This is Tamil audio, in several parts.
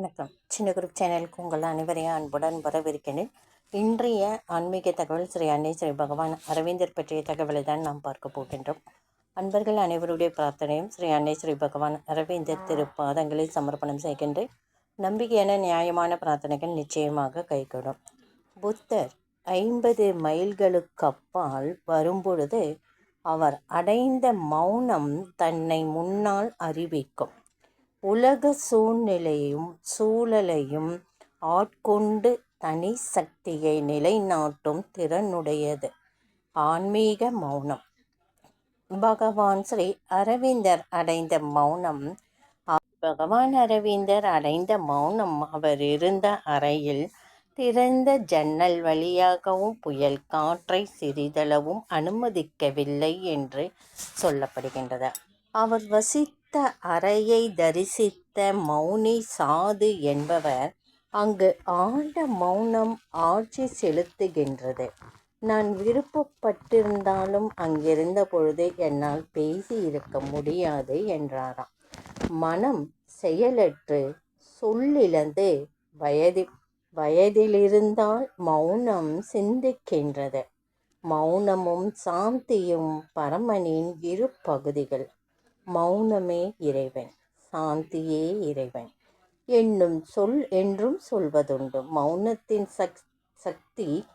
வணக்கம். சின்ன குரூப் சேனலுக்கு உங்கள் அனைவரையும் அன்புடன் வரவிருக்கிறேன் இன்றைய ஆன்மீக தகவல் ஸ்ரீ அன்னை ஸ்ரீ பகவான் அரவிந்தர் பற்றிய தகவலை தான் நாம் பார்க்க போகின்றோம். அன்பர்கள் அனைவருடைய பிரார்த்தனையும் ஸ்ரீ அன்னை ஸ்ரீ பகவான் அரவிந்தர் திருப்பாதங்களில் சமர்ப்பணம் செய்கின்றேன். நம்பிக்கையான நியாயமான பிரார்த்தனைகள் நிச்சயமாக கைகூடும். புத்தர் ஐம்பது மைல்களுக்கு அப்பால் வரும்பொழுது அவர் அடைந்த மௌனம் தன்னை முன்னால் அறிவிக்கும். உலக சூழ்நிலையும் சூழலையும் ஆட்கொண்டு தனி சக்தியை நிலைநாட்டும் திறனுடையது. ஆன்மீக மௌனம். பகவான் ஸ்ரீ அரவிந்தர் அடைந்த மௌனம் பகவான் அரவிந்தர் அடைந்த மௌனம் அவர் இருந்த அறையில் திறந்த ஜன்னல் வழியாகவும் புயல் காற்றை சிறிதளவும் அனுமதிக்கவில்லை என்று சொல்லப்படுகின்றது. அவர் வசித்த அறையை தரிசித்த மௌனி சாது என்பவர் அங்கு ஆண்ட மௌனம் ஆட்சி செலுத்துகின்றது. நான் விருப்பப்பட்டிருந்தாலும் அங்கிருந்த பொழுது என்னால் பேசி இருக்க முடியாது என்றாராம். மனம் செயலற்று சொல்லிழந்து வயது வயதிலிருந்தால் மௌனம் சிந்திக்கின்றது. மௌனமும் சாந்தியும் பரமனின் இரு பகுதிகள் மௌனமே இறைவன் சாந்தியே இறைவன். என்னும் சொல் என்றும் சொல்வதுண்டு. மௌனத்தின் சக் சக்தி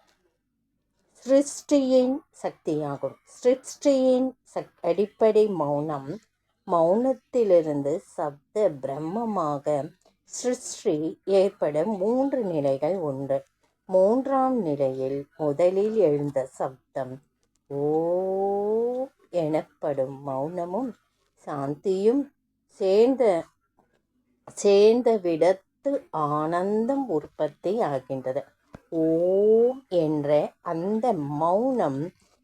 சிருஷ்டியின் சக்தியாகும். சிருஷ்டியின் சக் அடிப்படை மௌனம் மௌனத்திலிருந்து சப்த பிரம்மமாக சிருஷ்டி ஏற்பட மூன்று நிலைகள் உண்டு. மூன்றாம் நிலையில் முதலில் எழுந்த சப்தம் ஓ எனப்படும் மௌனமும் சாந்தியும் சேர்ந்த சேர்ந்த விடத்து ஆனந்தம் உற்பத்தி ஆகின்றது. ஓம் என்ற அந்த மௌனம்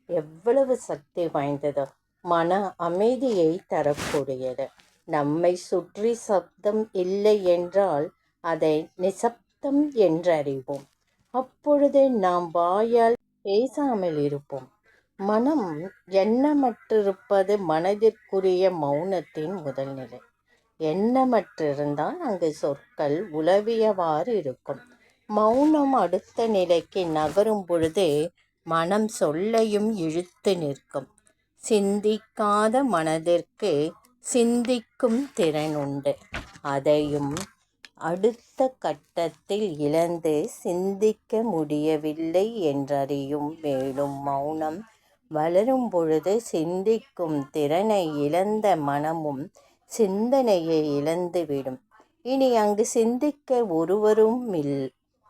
எவ்வளவு சக்தி வாய்ந்தது மன அமைதியை தரக்கூடியது. நம்மை சுற்றி சப்தம் இல்லை என்றால் அதை நிசப்தம் என்றறிவோம். அப்பொழுது நாம் வாயால் பேசாமல் இருப்போம். மனம் எண்ணமற்றிருப்பது மனதிற்குரிய மௌனத்தின் முதல் நிலை. எண்ணமற்றிருந்தால் அங்கு சொற்கள் உளவியவாறு இருக்கும். மௌனம் அடுத்த நிலைக்கு நகரும் பொழுது மனம் சொல்லையும் இழுத்து நிற்கும். சிந்திக்காத மனதிற்கு சிந்திக்கும் திறன் உண்டு. அதையும் அடுத்த கட்டத்தில் இழந்து சிந்திக்க முடியவில்லை என்றறியும் மேலும் மௌனம் வளரும் பொழுது சிந்திக்கும் திறனை இழந்த மனமும் சிந்தனையை இழந்துவிடும். இனி அங்கு சிந்திக்க ஒருவரும் மில்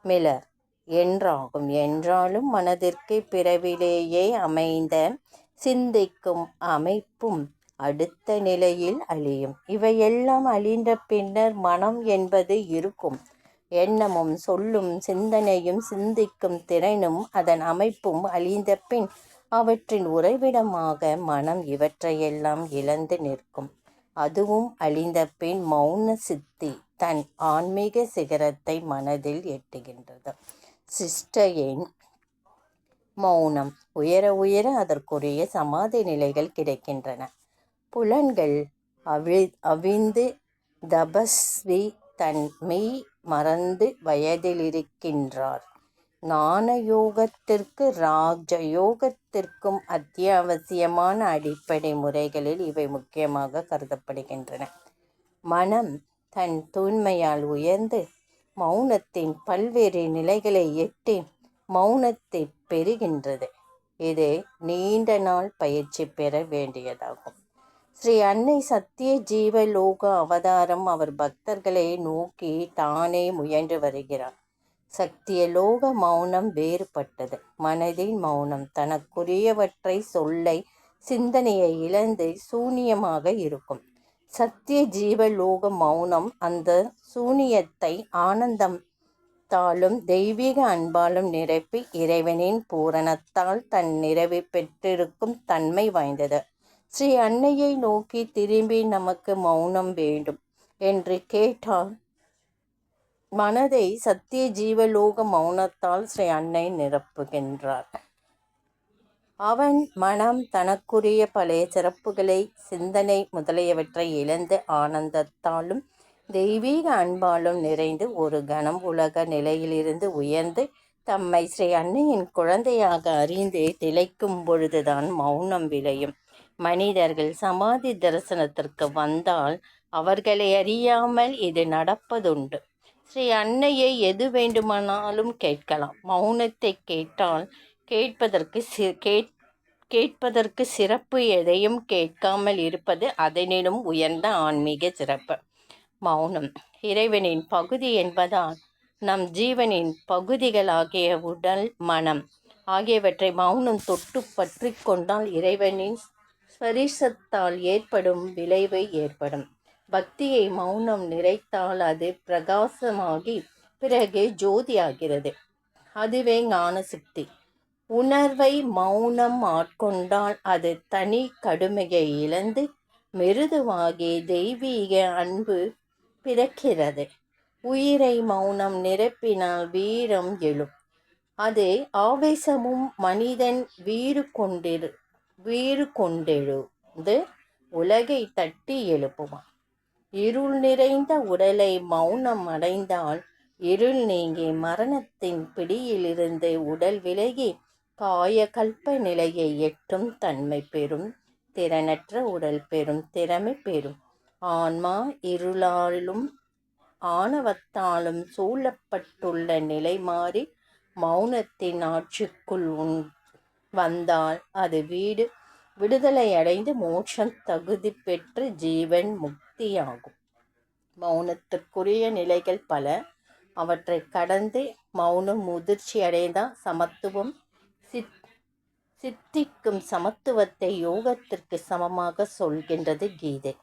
மிலர் என்றாகும். என்றாலும் மனதிற்கு பிறவிலேயே அமைந்த சிந்திக்கும் அமைப்பும் அடுத்த நிலையில் அழியும். இவையெல்லாம் அழிந்த பின்னர் மனம் என்பது இருக்கும். எண்ணமும் சொல்லும் சிந்தனையும் சிந்திக்கும் திறனும் அதன் அமைப்பும் அழிந்த பின் அவற்றின் உறைவிடமாக மனம் இவற்றையெல்லாம் இழந்து நிற்கும். அதுவும் அழிந்த பின் மௌன சித்தி தன் ஆன்மீக சிகரத்தை மனதில் எட்டுகின்றது. சிஷ்டையின் மௌனம் உயர உயர அதற்குரிய சமாதி நிலைகள் கிடைக்கின்றன. புலன்கள் அவி அவிந்து தபஸ்வி தன் மெய் மறந்து வயதிலிருக்கின்றார். ஞானயோகத்திற்கு யோகத்திற்கு ராஜ யோகத்திற்கும் அத்தியாவசியமான அடிப்படை முறைகளில் இவை முக்கியமாக கருதப்படுகின்றன. மனம் தன் தூய்மையால் உயர்ந்து மௌனத்தின் பல்வேறு நிலைகளை எட்டி மௌனத்தை பெறுகின்றது. இது நீண்ட நாள் பயிற்சி பெற வேண்டியதாகும். ஸ்ரீ அன்னை சத்திய ஜீவலோக அவதாரம் அவர் பக்தர்களை நோக்கி தானே முயன்று வருகிறார். சத்தியலோக மௌனம் வேறுபட்டது. மனதின் மௌனம் தனக்குரியவற்றை சொல்லை சிந்தனையை இழந்து சூனியமாக இருக்கும். சத்திய ஜீவ லோக மௌனம் அந்த சூனியத்தை ஆனந்தம் தாலும் தெய்வீக அன்பாலும் நிரப்பி இறைவனின் பூரணத்தால் தன் நிறைவு பெற்றிருக்கும் தன்மை வாய்ந்தது. ஸ்ரீ அன்னையை நோக்கி திரும்பி நமக்கு மௌனம் வேண்டும் என்று கேட்டால் மனதை சத்திய ஜீவலோக மௌனத்தால் ஸ்ரீ அன்னை நிரப்புகின்றார். அவன் மனம் தனக்குரிய பழைய சிறப்புகளை சிந்தனை முதலியவற்றை இழந்து ஆனந்தத்தாலும் தெய்வீக அன்பாலும் நிறைந்து ஒரு கணம் உலக நிலையிலிருந்து உயர்ந்து தம்மை ஸ்ரீ அன்னையின் குழந்தையாக அறிந்து திளைக்கும் பொழுதுதான் மௌனம் விளையும். மனிதர்கள் சமாதி தரிசனத்திற்கு வந்தால் அவர்களை அறியாமல் இது நடப்பதுண்டு. ஸ்ரீ அன்னையை எது வேண்டுமானாலும் கேட்கலாம். மௌனத்தை கேட்டால் கேட்பதற்கு சி கேட் கேட்பதற்கு சிறப்பு எதையும் கேட்காமல் இருப்பது அதனிலும் உயர்ந்த ஆன்மீக சிறப்பு. மௌனம். இறைவனின் பகுதி என்பதால் நம் ஜீவனின் பகுதிகளாகிய உடல் மனம் ஆகியவற்றை மௌனம் தொட்டு பற்றி கொண்டால் இறைவனின் ஸ்வரிசத்தால் ஏற்படும் விளைவு ஏற்படும். பக்தியை மௌனம் நிறைத்தால் அது பிரகாசமாகி பிறகு ஜோதியாகிறது. அதுவே ஞான சுத்தி உணர்வை மௌனம் ஆட்கொண்டால் அது தனி கடுமையை இழந்து மிருதுவாகி தெய்வீக அன்பு பிறக்கிறது. உயிரை மௌனம் நிரப்பினால் வீரம் எழும். அது ஆவேசமும் மனிதன் வீறு கொண்டிரு வீறு கொண்டெழுந்து உலகை தட்டி எழுப்புவான் இருள் நிறைந்த உடலை மௌனம் அடைந்தால் இருள் நீங்கி மரணத்தின் பிடியிலிருந்து உடல் விலகி காயகல்ப நிலையை எட்டும் தன்மை பெறும் திறனற்ற உடல் பெறும் திறமை பெறும். ஆன்மா இருளாலும் ஆணவத்தாலும் சூழப்பட்டுள்ள நிலை மாறி மௌனத்தின் ஆட்சிக்குள் உன் வந்தால் அது வீடு விடுதலை அடைந்து மோட்சம் தகுதி பெற்று ஜீவன் முக்தியாகும். மௌனத்திற்குரிய நிலைகள் பல. அவற்றை கடந்து மௌனம் முதிர்ச்சி அடைந்தால் சமத்துவம் சித் சித்திக்கும் சமத்துவத்தை யோகத்திற்கு சமமாக சொல்கின்றது கீதை.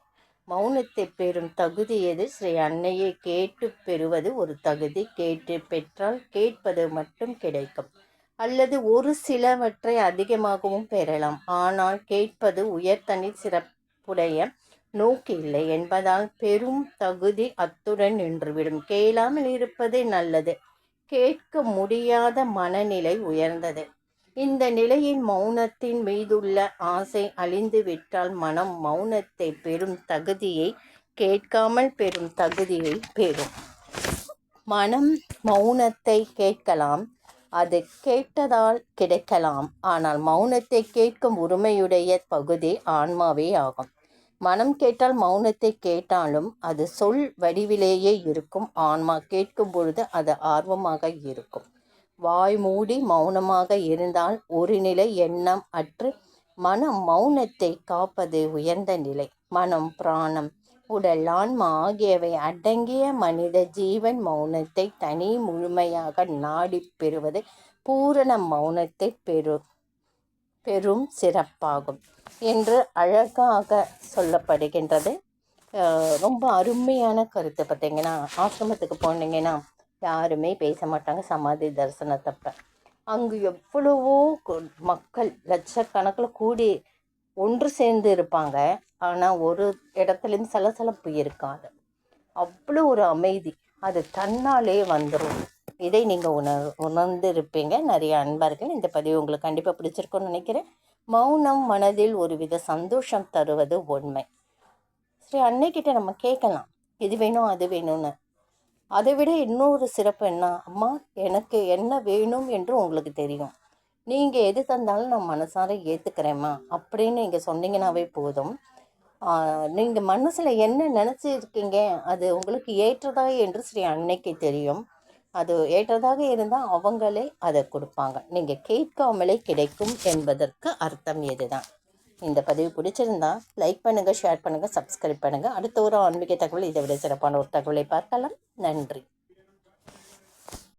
மௌனத்தை பெறும் தகுதி எது? ஸ்ரீ அன்னையை கேட்டு பெறுவது ஒரு தகுதி. கேட்டு பெற்றால் கேட்பது மட்டும் கிடைக்கும். அல்லது ஒரு சிலவற்றை அதிகமாகவும் பெறலாம். ஆனால் கேட்பது உயர்தனி சிறப்புடைய நோக்கு இல்லை என்பதால் பெரும் தகுதி அத்துடன் நின்றுவிடும். கேளாமல் இருப்பது நல்லது. கேட்க முடியாத மனநிலை உயர்ந்தது. இந்த நிலையின் மௌனத்தின் மீதுள்ள ஆசை அழிந்துவிட்டால் மனம் மௌனத்தை பெறும் தகுதியை கேட்காமல் பெறும் தகுதியை பெறும். மனம் மௌனத்தை கேட்கலாம். அது கேட்டதால் கிடைக்கலாம். ஆனால் மௌனத்தை கேட்கும் உரிமையுடைய பகுதி ஆன்மாவே ஆகும். மனம் கேட்டால் மௌனத்தை கேட்டாலும் அது சொல் வடிவிலேயே இருக்கும். ஆன்மா கேட்கும் பொழுது அது ஆர்வமாக இருக்கும். வாய் மூடி மௌனமாக இருந்தால் ஒரு நிலை எண்ணம் அற்று மனம் மௌனத்தை காப்பது உயர்ந்த நிலை. மனம் பிராணம் உடல் ஆன்மா ஆகியவை அடங்கிய மனித ஜீவன் மௌனத்தை தனி முழுமையாக நாடி பெறுவது பூரண மௌனத்தை பெறு பெரும் சிறப்பாகும் என்று அழகாக சொல்லப்படுகின்றது. ரொம்ப அருமையான கருத்து பார்த்தீங்கன்னா ஆசிரமத்துக்கு போனீங்கன்னா யாருமே பேச மாட்டாங்க சமாதி தரிசனத்தப்ப அங்கு எவ்வளவோ மக்கள் லட்சக்கணக்கில் கூடி ஒன்று சேர்ந்து இருப்பாங்க. ஆனால் ஒரு இடத்துலையும் சலசலப்பு இருக்காது. அவ்வளோ ஒரு அமைதி. அது தன்னாலே வந்துடும் இதை நீங்கள் உணர் உணர்ந்து இருப்பீங்க நிறைய அன்பர்கள் இந்த பதிவு உங்களுக்கு கண்டிப்பாக பிடிச்சிருக்குன்னு நினைக்கிறேன். மௌனம் மனதில் ஒரு வித சந்தோஷம் தருவது உண்மை. சரி அன்னைக்கிட்ட நம்ம கேட்கலாம். இது வேணும் அது வேணும்னு. அதை விட இன்னொரு சிறப்பு என்ன? அம்மா எனக்கு என்ன வேணும் என்று உங்களுக்கு தெரியும். நீங்கள் எது தந்தாலும் நான் மனசார ஏற்றுக்கிறேம்மா அப்படின்னு நீங்கள் சொன்னீங்கன்னாவே போதும். நீங்கள் மனசில் என்ன நினச்சிருக்கீங்க? அது உங்களுக்கு ஏற்றதா என்று ஸ்ரீ அன்னைக்கு தெரியும். அது ஏற்றதாக இருந்தால் அவங்களே அதை கொடுப்பாங்க. நீங்கள் கேட்காமலே கிடைக்கும் என்பதற்கு அர்த்தம் இதுதான். இந்த பதிவு பிடிச்சிருந்தா லைக் பண்ணுங்கள் ஷேர் பண்ணுங்கள் சப்ஸ்கிரைப் பண்ணுங்கள் அடுத்த ஒரு ஆன்மீக தகவல் இதை விட சிறப்பான ஒரு தகவலை பார்க்கலாம். நன்றி.